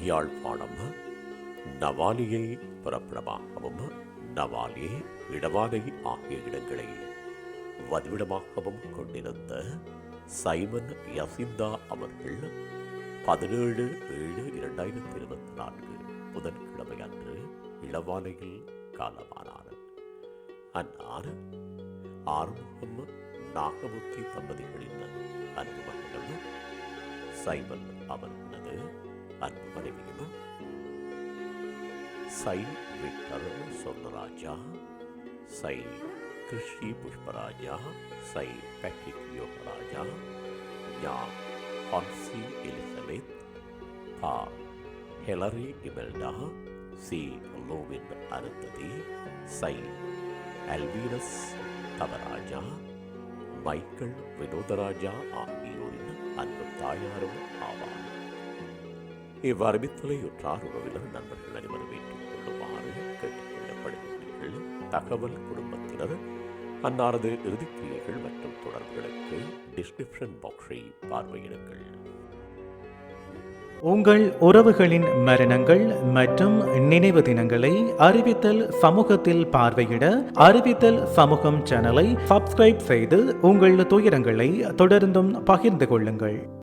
யாழ்ப்பாணம் நவாலியை புறப்படமாகவும் நவாலி இடவாலை ஆகிய இடங்களை வதிவிடமாகவும் கொண்டிருந்த சைமன் யசிந்தா அவர்கள் பதினேழு ஏழு இரண்டாயிரத்தி இருபத்தி நான்கு புதன்கிழமை அன்று இளவாலையில் காலமானார். அன்னார் ஆறுமுகம் நாகமுத்தி தம்பதிகளின் அன்பு மகனும் சைமன் அவர்களது அன்பு மனைவியும் சை விக்டர் சொர்ணராஜா சை கிருஷி புஷ்பராஜா சை பேட்ரிக் யோகராஜா யா ஹான்சி எலிசபெத் பா ஹெலரி இமெல்டா சி லோவின் அருந்ததி சை அல்வீரஸ் தவராஜா மைக்கேல் வினோதராஜா ஆகியோரின் அன்பு தாயாரும் இவ்வாறு இவ்வறிவித்தலை உறவினர் நண்பர்கள் அனைவரும் ஏற்றுக்கொள்ளுமாறு கேட்டுக்கொள்ளப்படுகிறீர்கள் தகவல் குடும்பத்தினர் அன்னாரது இறுதிக்கிரியைகள் மற்றும் தொடர்புகளுக்கு டிஸ்கிரிப்ஷன் பாக்ஸை பார்வையிடுங்கள். உங்கள் உறவுகளின் மரணங்கள் மற்றும் நினைவு தினங்களை அறிவித்தல் சமூகத்தில் பார்வையிட அறிவித்தல் சமூகம் சேனலை சப்ஸ்கிரைப் செய்து உங்கள் துயரங்களை தொடர்ந்தும் பகிர்ந்து கொள்ளுங்கள்.